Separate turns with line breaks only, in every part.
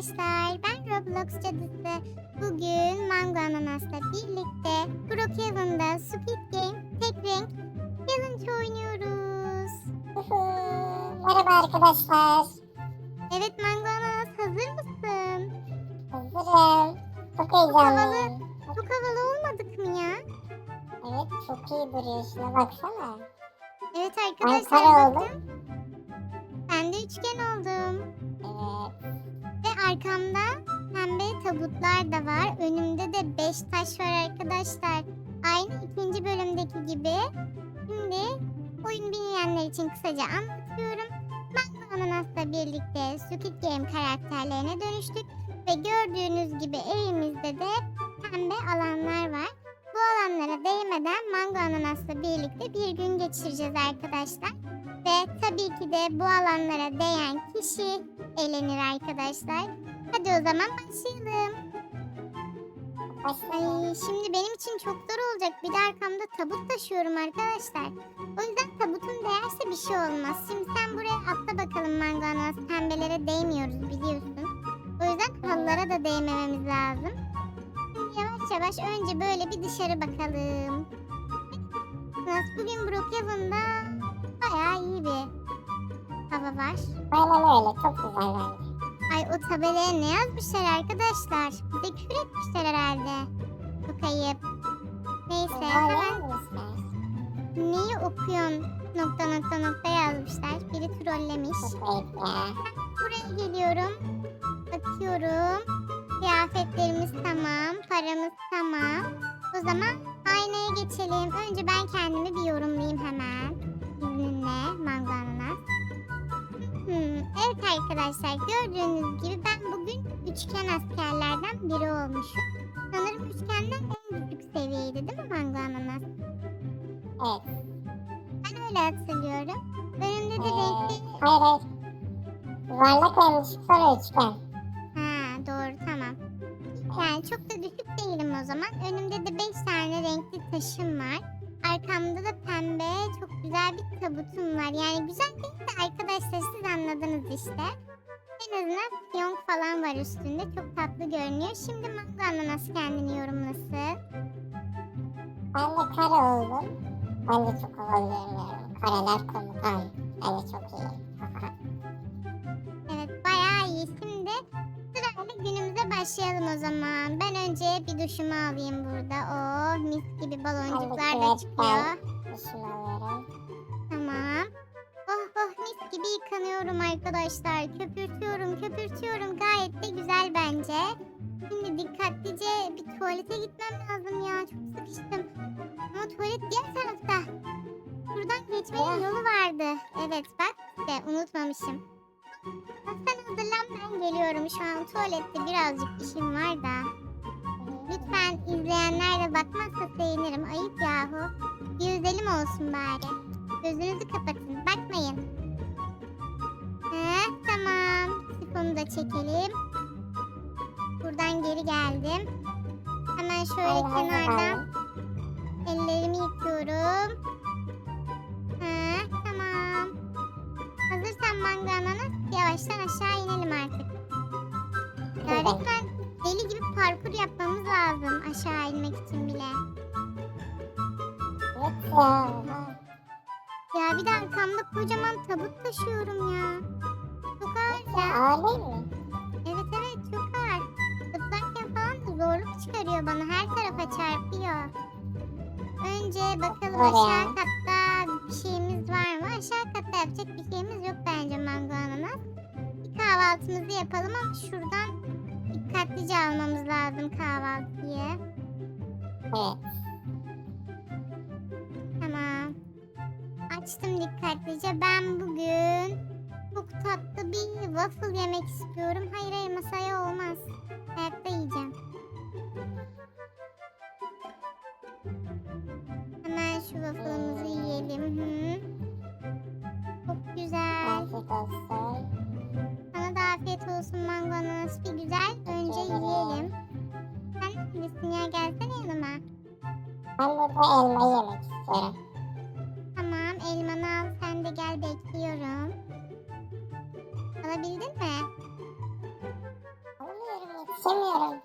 arkadaşlar. Ben Roblox cadısı. Bugün Mango Ananas'la birlikte Brookhaven'da Squid Game tek renk challenge oynuyoruz.
Merhaba arkadaşlar.
Evet Mango Ananas hazır mısın?
Hazırım. Çok
havalı.
heyecanlıyım.
Çok havalı olmadık mı ya?
Evet çok iyi duruyor. Şuna baksana.
Evet
Ben
arkadaşlar
kare
bakın.
oldum.
Ben de üçgen oldum. Arkamda pembe tabutlar da var. Önümde de 5 taş var arkadaşlar. Aynı ikinci bölümdeki gibi. Şimdi oyun bilmeyenler için kısaca anlatıyorum. Mango Ananas'la birlikte Squid Game karakterlerine dönüştük. Ve gördüğünüz gibi evimizde de pembe alanlar var. Bu alanlara değmeden Mango Ananas'la birlikte bir gün geçireceğiz arkadaşlar. Ve tabii ki de bu alanlara değen kişi eğlenir arkadaşlar. Hadi o zaman. Başlayalım. Ay, şimdi benim için çok zor olacak. Bir de arkamda tabut taşıyorum arkadaşlar. O yüzden tabutun değerse bir şey olmaz. Şimdi sen buraya atla bakalım manganas. Pembelere değmiyoruz biliyorsun. O yüzden halılara da değmememiz lazım. Şimdi yavaş yavaş önce böyle bir dışarı bakalım. Nasıl bugün Brookhaven'da bayağı iyi bir hava var.
Aynen öyle. Çok güzel bence.
Ay o tabelaya ne yazmışlar arkadaşlar? Bize küfür etmişler herhalde. Çok ayıp. Neyse hemen neyi okuyorsun nokta nokta nokta yazmışlar. Biri trollemiş. Buraya geliyorum. Bakıyorum. Kıyafetlerimiz tamam. Paramız tamam. O zaman aynaya geçelim. Önce ben kendimi bir yorumlayayım hemen. İzninle mango ananas. Hmm, evet arkadaşlar gördüğünüz gibi ben bugün üçgen askerlerden biri olmuşum. Sanırım üçgenden en düşük seviyeydi değil mi mango ananas?
Evet.
Ben öyle hatırlıyorum. Önümde de
Ee,
renkli...
hayır hayır. Yuvarlak olmuş sonra üçgen.
Ha doğru tamam. Yani çok da düşük değilim o zaman. Önümde de 5 tane renkli taşım var. Arkamda da pembe çok güzel bir tabutum var. Yani güzel değil de arkadaşlar siz anladınız işte. En azından fiyonk falan var üstünde. Çok tatlı görünüyor. Şimdi mango ananas kendini yorumlasın.
Ben de kare oldum. Ben de çok havalı görünüyorum. Kareler komutan. Bence çok iyi.
Başlayalım o zaman. Ben önce bir duşumu alayım burada. Oh mis gibi baloncuklar da çıkıyor.
Duşumu alıyorum.
Tamam. Oh oh mis gibi yıkanıyorum arkadaşlar. Köpürtüyorum köpürtüyorum. Gayet de güzel bence. Şimdi dikkatlice bir tuvalete gitmem lazım ya. Çok sıkıştım. Ama tuvalet diğer tarafta. Buradan geçmenin yolu vardı. Evet bak işte unutmamışım. Sen hazırlan ben geliyorum. Şu an tuvalette birazcık işim var da. Lütfen izleyenler de bakmazsa sevinirim. Ayıp yahu. Bir özelim olsun bari. Gözünüzü kapatın. Bakmayın. He, tamam. Sifonu da çekelim. Buradan geri geldim. Hemen şöyle kenardan ellerimi yıkıyorum. Yavaştan aşağı inelim artık. Ya resmen deli gibi parkur yapmamız lazım aşağı inmek için bile.
Evet ya.
Ya bir de arkamda kocaman tabut taşıyorum ya. Çok ağır
Ya ağır değil mi?
Evet evet çok ağır. Zıplarken falan zorluk çıkarıyor bana. Her tarafa çarpıyor. Önce bakalım aşağı katta bir şeyimiz var mı? Aşağı katta yapacak bir şeyimiz yok bence mango ananas. Kahvaltımızı yapalım ama şuradan dikkatlice almamız lazım kahvaltıyı.
Evet.
Tamam. Açtım dikkatlice. Ben bugün çok tatlı bir waffle yemek istiyorum. Hayır hayır masaya olmaz. Ayakta yiyeceğim. Hemen şu waffle'ımızı yiyelim. Hı. Çok güzel.
Afiyet olsun.
Afiyet olsun mango ananas. Bir güzel önce yiyelim. Sen neredesin ya? Gelsene yanıma.
Ben burada elmayı yemek istiyorum.
Tamam elmanı al sen de gel bekliyorum. Alabildin mi?
yetişemiyorum.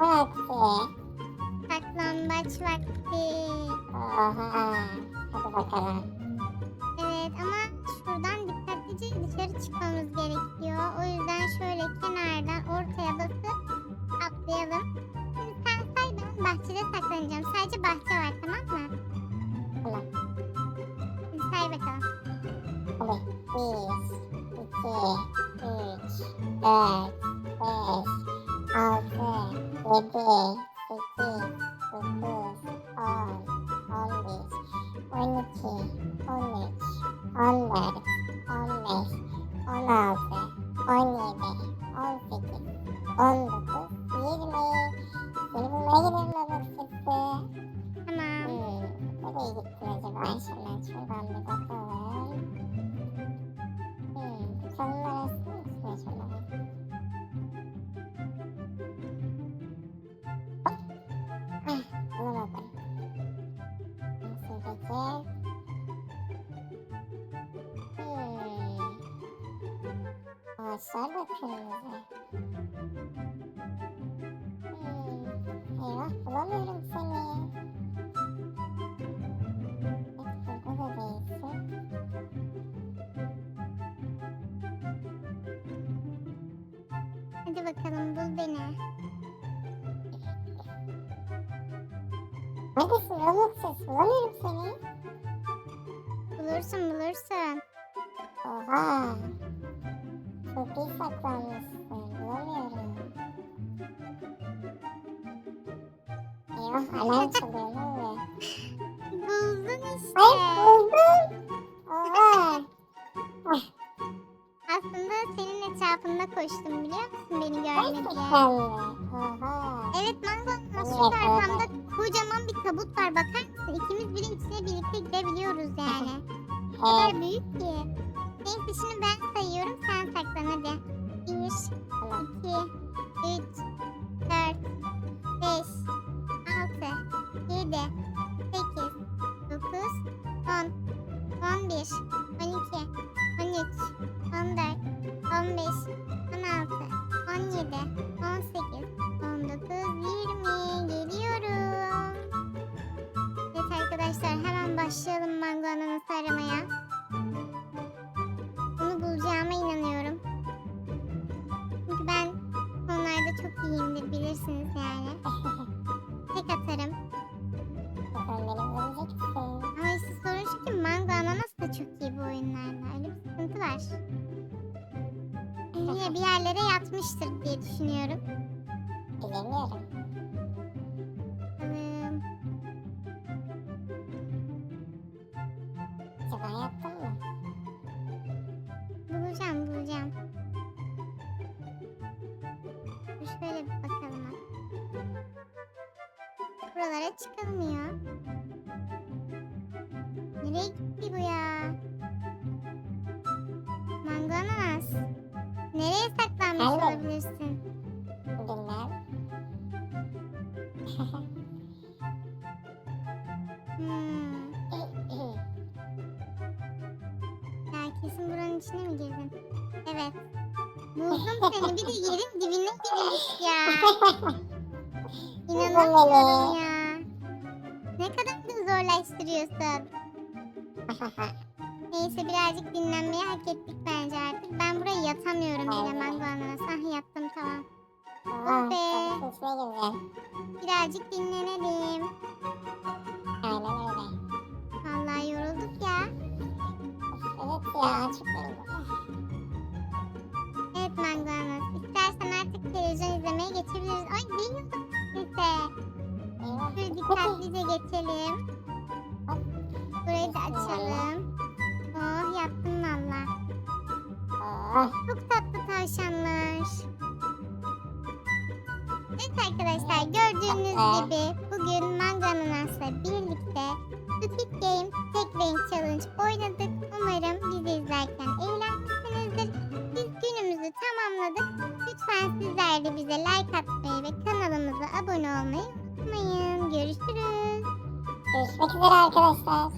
Vakti? Saklambaç vakti.
Oha. Hadi bakalım.
Evet ama şuradan dikkatlice dışarı çıkmamız gerekiyor. O yüzden şöyle kenardan ortaya basıp atlayalım. Şimdi sen say ben bahçede saklanacağım. Sadece bahçe var tamam mı?
Tamam.
Hadi say bakalım.
Hadi. Bir, iki, üç, dört, beş, altı, yedi, sekiz, dokuz, on, on bir, on iki, on üç, on dört, on beş, on altı, on yedi, on sekiz, on dokuz, yirmi. Seni bulmaya gidelim baba sıktı.
Tamam.
Hmm, nereye gittin acaba? Şuradan şuradan bir bakalım. Ağaçlar da kırmızı. Hmm. Eyvah bulamıyorum seni. Evet, burada da değilsin.
Hadi bakalım bul beni.
Neredesin Robux'uz? Bulamıyorum seni.
Bulursun bulursun.
Oha. Çok iyi saklanmışsın. Bulamıyorum. Eyvah alarm çalıyor ne oluyor?
Buldun işte.
Hayır buldum. Oha.
Aslında senin etrafında koştum biliyor musun beni görme diye.
Gerçekten mi? Oha.
Evet Mango
Evet,
şu
evet.
arkamda kocaman bir tabut var bakar mısın? İkimiz bile içine birlikte gidebiliyoruz yani. O kadar büyük ki. Neyse şimdi ben sayıyorum sen saklan hadi. 1,
Tamam.
2, 3, 4, 5, 6, 7, 8, 9, 10, 11, 12, 13, 14, 15, 16, 17, bir yerlere yatmıştır diye düşünüyorum.
Bilemiyorum.
Bakalım.
Acaba yaptın mı?
Bulacağım bulacağım. Şöyle bir bakalım. Buralara çıkılmıyor. Saklanmış
Alo.
olabilirsin?
Bilmem.
Hmm. Ya kesin buranın içine mi girdin? Evet. Buldum seni bir de yerin dibine girmiş ya. İnanamıyorum ya. Ne kadar da zorlaştırıyorsun. Neyse birazcık dinlenmeyi hak ettik bence artık. Ben buraya yatamıyorum bile mango ananas. Ah yattım tamam.
Oha,
be. Birazcık dinlenelim.
Aynen öyle.
Vallahi yorulduk ya.
Evet ya, çok
Çok tatlı tavşanlar. Evet arkadaşlar gördüğünüz gibi bugün Mango Ananas'la birlikte Squid Game Tek Renk Challenge oynadık. Umarım bizi izlerken eğlenmişsinizdir. Biz günümüzü tamamladık. Lütfen sizler de bize like atmayı ve kanalımıza abone olmayı unutmayın. Görüşürüz.
Görüşmek üzere arkadaşlar.